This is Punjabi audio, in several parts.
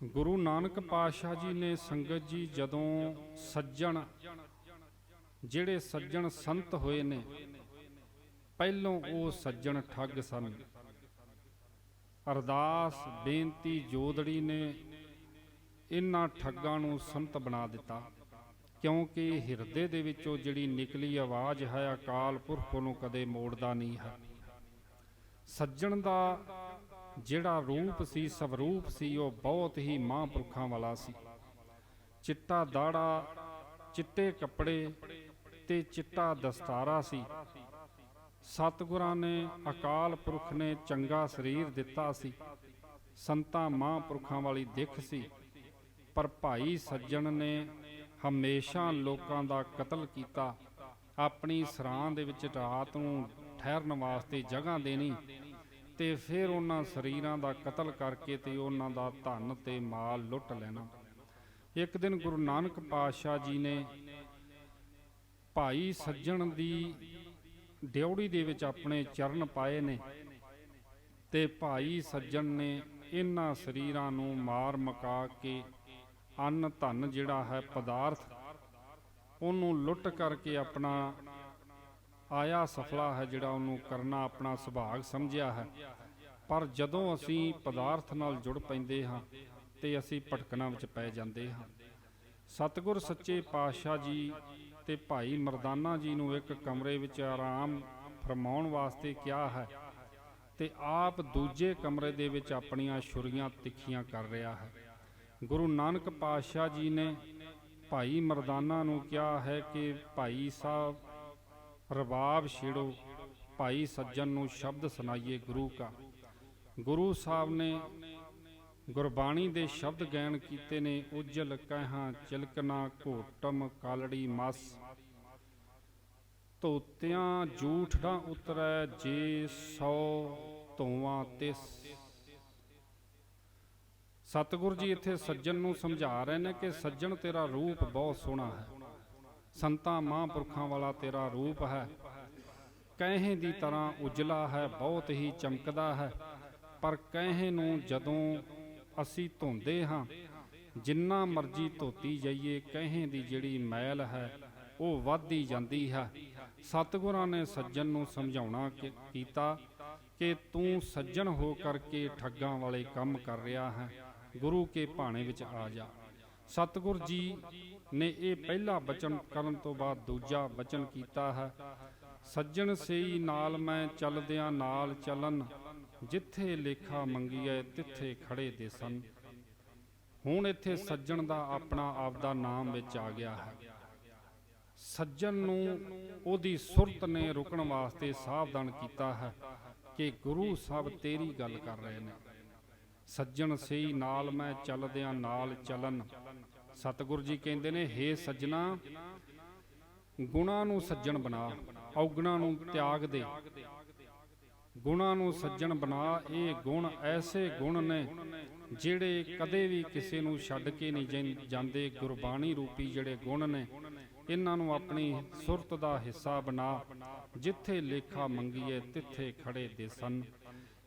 ਗੁਰੂ ਨਾਨਕ ਪਾਤਸ਼ਾਹ ਜੀ ਨੇ ਸੰਗਤ ਜੀ ਜਦੋਂ ਸੱਜਣ, ਜਿਹੜੇ ਸੱਜਣ ਸੰਤ ਹੋਏ ਨੇ, ਪਹਿਲੋਂ ਉਹ ਸੱਜਣ ਠੱਗ ਸਨ। ਅਰਦਾਸ, ਬੇਨਤੀ, ਜੋਦੜੀ ਨੇ ਇਹਨਾਂ ਠੱਗਾਂ ਨੂੰ ਸੰਤ ਬਣਾ ਦਿੱਤਾ, ਕਿਉਂਕਿ ਹਿਰਦੇ ਦੇ ਵਿੱਚੋਂ ਜਿਹੜੀ ਨਿਕਲੀ ਆਵਾਜ਼ ਹੈ, ਅਕਾਲ ਪੁਰਖ ਨੂੰ ਕਦੇ ਮੋੜਦਾ ਨਹੀਂ ਹੈ। ਸੱਜਣ ਦਾ ਜਿਹੜਾ ਰੂਪ ਸੀ, ਸਵਰੂਪ ਸੀ, ਉਹ ਬਹੁਤ ਹੀ ਮਹਾਂਪੁਰਖਾਂ ਵਾਲਾ ਸੀ। ਚਿੱਟਾ ਦਾੜਾ, ਚਿੱਟੇ ਕੱਪੜੇ ਤੇ ਚਿੱਟਾ ਦਸਤਾਰਾ ਸੀ। ਸਤਿਗੁਰਾਂ ਨੇ ਅਕਾਲ ਪੁਰਖ ਨੇ ਚੰਗਾ ਸਰੀਰ ਦਿੱਤਾ ਸੀ। ਸੰਤਾਂ ਮਹਾਂਪੁਰਖਾਂ ਵਾਲੀ ਦਿੱਖ ਸੀ। ਪਰ ਭਾਈ ਸੱਜਣ ਨੇ ਹਮੇਸ਼ਾ ਲੋਕਾਂ ਦਾ ਕਤਲ ਕੀਤਾ। ਆਪਣੀ ਸਰਾਂ ਦੇ ਵਿੱਚ ਰਾਤ ਨੂੰ ਠਹਿਰਨ ਵਾਸਤੇ ਜਗ੍ਹਾ ਦੇਣੀ ਤੇ ਫਿਰ ਉਹਨਾਂ ਸਰੀਰਾਂ ਦਾ ਕਤਲ ਕਰਕੇ ਤੇ ਉਹਨਾਂ ਦਾ ਧਨ ਤੇ ਮਾਲ ਲੁੱਟ ਲੈਣਾ। ਇੱਕ ਦਿਨ ਗੁਰੂ ਨਾਨਕ ਪਾਤਸ਼ਾਹ ਜੀ ਨੇ ਭਾਈ ਸੱਜਣ ਦੀ ਡਿਉੜੀ ਦੇ ਵਿੱਚ ਆਪਣੇ ਚਰਨ ਪਾਏ ਨੇ ਤੇ ਭਾਈ ਸੱਜਣ ਨੇ ਇਹਨਾਂ ਸਰੀਰਾਂ ਨੂੰ ਮਾਰ ਮਕਾ ਕੇ ਅੰਨ ਧਨ ਜਿਹੜਾ ਹੈ, ਪਦਾਰਥ, ਉਹਨੂੰ ਲੁੱਟ ਕਰਕੇ ਆਪਣਾ ਆਇਆ ਸਫਲਾ ਹੈ ਜਿਹੜਾ ਉਹਨੂੰ ਕਰਨਾ ਆਪਣਾ ਸੁਭਾਗ ਸਮਝਿਆ ਹੈ। ਪਰ ਜਦੋਂ ਅਸੀਂ ਪਦਾਰਥ ਨਾਲ ਜੁੜ ਪੈਂਦੇ ਹਾਂ ਤੇ ਅਸੀਂ ਭਟਕਣਾ ਵਿੱਚ ਪੈ ਜਾਂਦੇ ਹਾਂ। ਸਤਿਗੁਰ ਸੱਚੇ ਪਾਤਸ਼ਾਹ ਜੀ ਤੇ ਭਾਈ ਮਰਦਾਨਾ ਜੀ ਨੂੰ ਇੱਕ ਕਮਰੇ ਵਿੱਚ ਆਰਾਮ ਫਰਮਾਉਣ ਵਾਸਤੇ ਕਿਹਾ ਹੈ ਤੇ ਆਪ ਦੂਜੇ ਕਮਰੇ ਦੇ ਵਿੱਚ ਆਪਣੀਆਂ ਛੁਰੀਆਂ ਤਿੱਖੀਆਂ ਕਰ ਰਿਹਾ ਹੈ। ਗੁਰੂ ਨਾਨਕ ਪਾਤਸ਼ਾਹ ਜੀ ਨੇ ਭਾਈ ਮਰਦਾਨਾ ਨੂੰ ਕਿਹਾ ਹੈ ਕਿ ਭਾਈ ਸਾਹਿਬ ਰਬਾਬ ਛੇੜੋ, ਭਾਈ ਸੱਜਣ ਨੂੰ ਸ਼ਬਦ ਸੁਣਾਈਏ ਗੁਰੂ ਕਾ। ਗੁਰੂ ਸਾਹਿਬ ਨੇ ਗੁਰਬਾਣੀ ਦੇ ਸ਼ਬਦ ਗਾਇਨ ਕੀਤੇ ਨੇ, ਉਜਲ ਕਹਿਹਾਂ ਚਿਲਕਣਾ ਘੋਟਮ ਕਾਲੜੀ ਮਸ। ਤੋਤਿਆਂ ਝੂਠ ਨਾ ਉਤਰੈ, ਜੇ ਸੌ ਤੋਵਾਂ ਤਿਸ। ਸਤਿਗੁਰ ਜੀ ਇੱਥੇ ਸੱਜਣ ਨੂੰ ਸਮਝਾ ਰਹੇ ਨੇ ਕਿ ਸੱਜਣ ਤੇਰਾ ਰੂਪ ਬਹੁਤ ਸੋਹਣਾ ਹੈ। ਸੰਤਾਂ ਮਹਾਂਪੁਰਖਾਂ ਵਾਲਾ ਤੇਰਾ ਰੂਪ ਹੈ। ਕਹੇ ਦੀ ਤਰ੍ਹਾਂ ਉਜਲਾ ਹੈ, ਬਹੁਤ ਹੀ ਚਮਕਦਾ ਹੈ। ਪਰ ਕਹੇ ਨੂੰ ਜਦੋਂ ਅਸੀਂ ਧੋਂਦੇ ਹਾਂ, ਜਿੰਨਾ ਮਰਜ਼ੀ ਧੋਤੀ ਜਾਈਏ, ਕਹੇ ਦੀ ਜਿਹੜੀ ਮੈਲ ਹੈ, ਉਹ ਵੱਧਦੀ ਜਾਂਦੀ ਹੈ। ਸਤਿਗੁਰਾਂ ਨੇ ਸੱਜਣ ਨੂੰ ਸਮਝਾਉਣਾ ਕੀਤਾ ਕਿ ਤੂੰ ਸੱਜਣ ਹੋ ਕਰਕੇ ਠੱਗਾਂ ਵਾਲੇ ਕੰਮ ਕਰ ਰਿਹਾ ਹੈ। ਗੁਰੂ ਕੇ ਭਾਣੇ ਵਿੱਚ ਆ ਜਾ। ਸਤਿਗੁਰ ਜੀ ਨੇ ਇਹ ਪਹਿਲਾ ਬਚਨ ਕਰਨ ਤੋਂ ਬਾਅਦ ਦੂਜਾ ਬਚਨ ਕੀਤਾ ਹੈ। ਸੱਜਣ ਸਈ ਨਾਲ ਮੈਂ ਚੱਲਦਿਆਂ ਨਾਲ ਚੱਲਨ, ਜਿੱਥੇ ਲੇਖਾ ਮੰਗੀਐ ਤਿੱਥੇ ਖੜੇ ਦੇ ਸਨ ਹੁਣ ਇੱਥੇ ਸੱਜਣ ਦਾ ਆਪਣਾ ਆਪ ਦਾ ਨਾਮ ਵਿੱਚ ਆ ਗਿਆ ਹੈ। ਸੱਜਣ ਨੂੰ ਉਹਦੀ ਸੁਰਤ ਨੇ ਰੁਕਣ ਵਾਸਤੇ ਸਾਵਧਾਨ ਕੀਤਾ ਹੈ ਕਿ ਗੁਰੂ ਸਾਹਿਬ ਤੇਰੀ ਗੱਲ ਕਰ ਰਹੇ ਨੇ। ਸੱਜਣ ਸਈ ਨਾਲ ਮੈਂ ਚੱਲਦਿਆਂ ਨਾਲ ਚੱਲਨ ਸਤਿਗੁਰੂ ਜੀ ਕਹਿੰਦੇ ਨੇ, ਹੇ ਸੱਜਣਾ, ਗੁਣਾ ਨੂੰ ਸੱਜਣ ਬਣਾ, ਔਗਣਾ ਨੂੰ ਤਿਆਗ ਦੇ। ਗੁਣਾ ਨੂੰ ਸੱਜਣ ਬਣਾ, ਇਹ ਗੁਣ ਐਸੇ ਗੁਣ ਨੇ ਜਿਹੜੇ ਕਦੇ ਵੀ ਕਿਸੇ ਨੂੰ ਛੱਡ ਕੇ ਨਹੀਂ ਜਾਂਦੇ। ਗੁਰਬਾਣੀ ਰੂਪੀ ਜਿਹੜੇ ਗੁਣ ਨੇ, ਇਹਨਾਂ ਨੂੰ ਆਪਣੀ ਸੁਰਤ ਦਾ ਹਿੱਸਾ ਬਣਾ, ਜਿੱਥੇ ਲੇਖਾ ਮੰਗੀਏ, ਤਿੱਥੇ ਖੜੇ ਦੇ ਸਨ।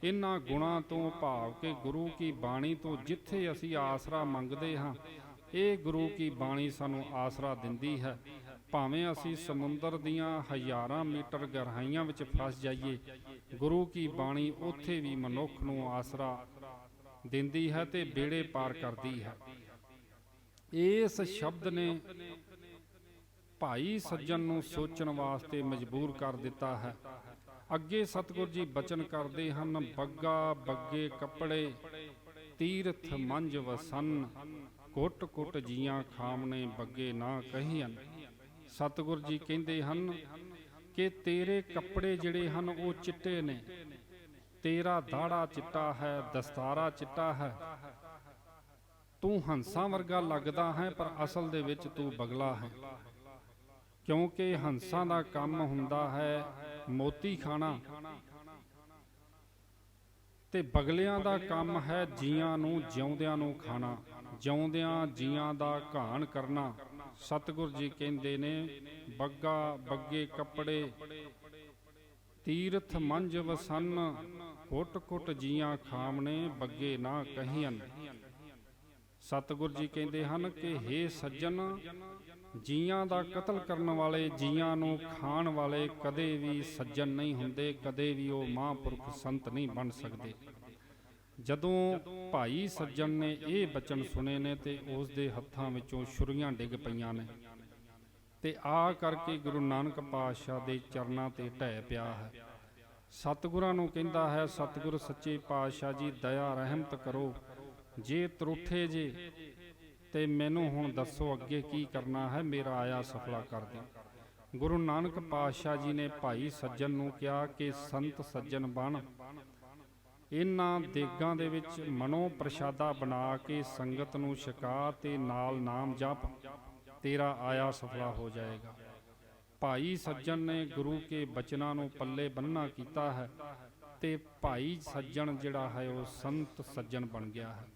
ਇਹਨਾਂ ਗੁਣਾਂ ਤੋਂ ਭਾਵ ਕਿ ਗੁਰੂ ਕੀ ਬਾਣੀ ਤੋਂ ਜਿੱਥੇ ਅਸੀਂ ਆਸਰਾ ਮੰਗਦੇ ਹਾਂ ਇਹ ਗੁਰੂ ਕੀ ਬਾਣੀ ਸਾਨੂੰ ਆਸਰਾ ਦਿੰਦੀ ਹੈ। ਭਾਵੇਂ ਅਸੀਂ ਸਮੁੰਦਰ ਦੀਆਂ ਹਜ਼ਾਰਾਂ ਮੀਟਰ ਗਹਿਰਾਈਆਂ ਵਿੱਚ ਫਸ ਜਾਈਏ, ਗੁਰੂ ਕੀ ਬਾਣੀ ਉੱਥੇ ਵੀ ਮਨੁੱਖ ਨੂੰ ਆਸਰਾ ਦਿੰਦੀ ਹੈ ਤੇ ਬੇੜੇ ਪਾਰ ਕਰਦੀ ਹੈ। ਇਸ ਸ਼ਬਦ ਨੇ ਭਾਈ ਸੱਜਣ ਨੂੰ ਸੋਚਣ ਵਾਸਤੇ ਮਜਬੂਰ ਕਰ ਦਿੱਤਾ ਹੈ। ਅੱਗੇ ਸਤਿਗੁਰ ਜੀ ਬਚਨ ਕਰਦੇ ਹਨ, ਬੱਗਾ ਬੱਗੇ ਕੱਪੜੇ, ਤੀਰਥ ਮੰਜ ਵਸਨ। ਕੁੱਟ ਕੁੱਟ ਜੀਆਂ ਖਾਮਣੇ ਬੱਗੇ ਨਾ ਕਹੀਨ ਸਤਿਗੁਰ ਜੀ ਕਹਿੰਦੇ ਹਨ ਕਿ ਤੇਰੇ ਕੱਪੜੇ ਜਿਹੜੇ ਹਨ ਉਹ ਚਿੱਟੇ ਨੇ। ਤੇਰਾ ਦਾੜਾ ਚਿੱਟਾ ਹੈ, ਦਸਤਾਰਾ ਚਿੱਟਾ ਹੈ। ਤੂੰ ਹੰਸਾਂ ਵਰਗਾ ਲੱਗਦਾ ਹੈ, ਪਰ ਅਸਲ ਦੇ ਵਿੱਚ ਤੂੰ ਬਗਲਾ ਹੈ। ਕਿਉਂਕਿ ਹੰਸਾਂ ਦਾ ਕੰਮ ਹੁੰਦਾ ਹੈ ਮੋਤੀ ਖਾਣਾ। ਤੇ ਬਗਲਿਆਂ ਦਾ ਕੰਮ ਹੈ ਜੀਆਂ ਨੂੰ, ਜਿਉਂਦਿਆਂ ਨੂੰ ਖਾਣਾ। ਜਿਉਂਦਿਆਂ ਜੀਆਂ ਦਾ ਘਾਣ ਕਰਨਾ, ਸਤਿਗੁਰ ਜੀ ਕਹਿੰਦੇ ਨੇ, ਬੱਗਾ, ਬੱਗੇ ਕੱਪੜੇ, ਤੀਰਥ ਮੰਜ ਵਸਨ ਕੁੱਟ ਕੁੱਟ ਜੀਆਂ ਖਾਮਣੇ ਬੱਗੇ ਨਾ ਕਹੀਨ ਸਤਿਗੁਰ ਜੀ ਕਹਿੰਦੇ ਹਨ ਕਿ हे ਸੱਜਣ, ਜੀਆਂ ਦਾ ਕਤਲ ਕਰਨ ਵਾਲੇ ਜੀਆਂ ਨੂੰ ਖਾਣ ਵਾਲੇ ਕਦੇ ਵੀ ਸੱਜਣ ਨਹੀਂ ਹੁੰਦੇ, ਕਦੇ ਵੀ ਉਹ ਮਹਾਂਪੁਰਖ ਸੰਤ ਨਹੀਂ ਬਣ ਸਕਦੇ। ਜਦੋਂ ਭਾਈ ਸੱਜਣ ਨੇ ਇਹ ਬਚਨ ਸੁਣੇ ਨੇ ਤੇ ਉਸ ਦੇ ਹੱਥਾਂ ਵਿੱਚੋਂ ਛੁਰੀਆਂ ਡਿੱਗ ਪਈਆਂ ਨੇ। ਤੇ ਆ ਕਰਕੇ ਗੁਰੂ ਨਾਨਕ ਪਾਤਸ਼ਾਹ ਦੇ ਚਰਨਾਂ ਤੇ ਢਹਿ ਪਿਆ ਹੈ। ਸਤਿਗੁਰਾਂ ਨੂੰ ਕਹਿੰਦਾ ਹੈ ਸਤਿਗੁਰ ਸੱਚੇ ਪਾਤਸ਼ਾਹ ਜੀ ਦਇਆ ਰਹਿਮਤ ਕਰੋ। ਜੇ ਤਰੁੱਠੇ ਜੇ ਤੇ ਮੈਨੂੰ ਹੁਣ ਦੱਸੋ ਅੱਗੇ ਕੀ ਕਰਨਾ ਹੈ ਮੇਰਾ ਆਇਆ ਸਫਲਾ ਕਰ ਦਿਓ। ਗੁਰੂ ਨਾਨਕ ਪਾਤਸ਼ਾਹ ਜੀ ਨੇ ਭਾਈ ਸੱਜਣ ਨੂੰ ਕਿਹਾ ਕਿ ਸੰਤ ਸੱਜਣ ਬਣ। ਇਹਨਾਂ ਦੇਗਾਂ ਦੇ ਵਿੱਚ ਮਨੋ ਪ੍ਰਸ਼ਾਦਾ ਬਣਾ ਕੇ ਸੰਗਤ ਨੂੰ ਛਕਾ ਤੇ ਨਾਲ ਨਾਮ ਜਪ, ਤੇਰਾ ਆਇਆ ਸਫਲਾ ਹੋ ਜਾਏਗਾ। ਭਾਈ ਸੱਜਣ ਨੇ ਗੁਰੂ ਕੇ ਬਚਨਾਂ ਨੂੰ ਪੱਲੇ ਬੰਨ੍ਹਣਾ ਕੀਤਾ ਹੈ ਤੇ ਭਾਈ ਸੱਜਣ ਜਿਹੜਾ ਹੈ ਉਹ ਸੰਤ ਸੱਜਣ ਬਣ ਗਿਆ ਹੈ।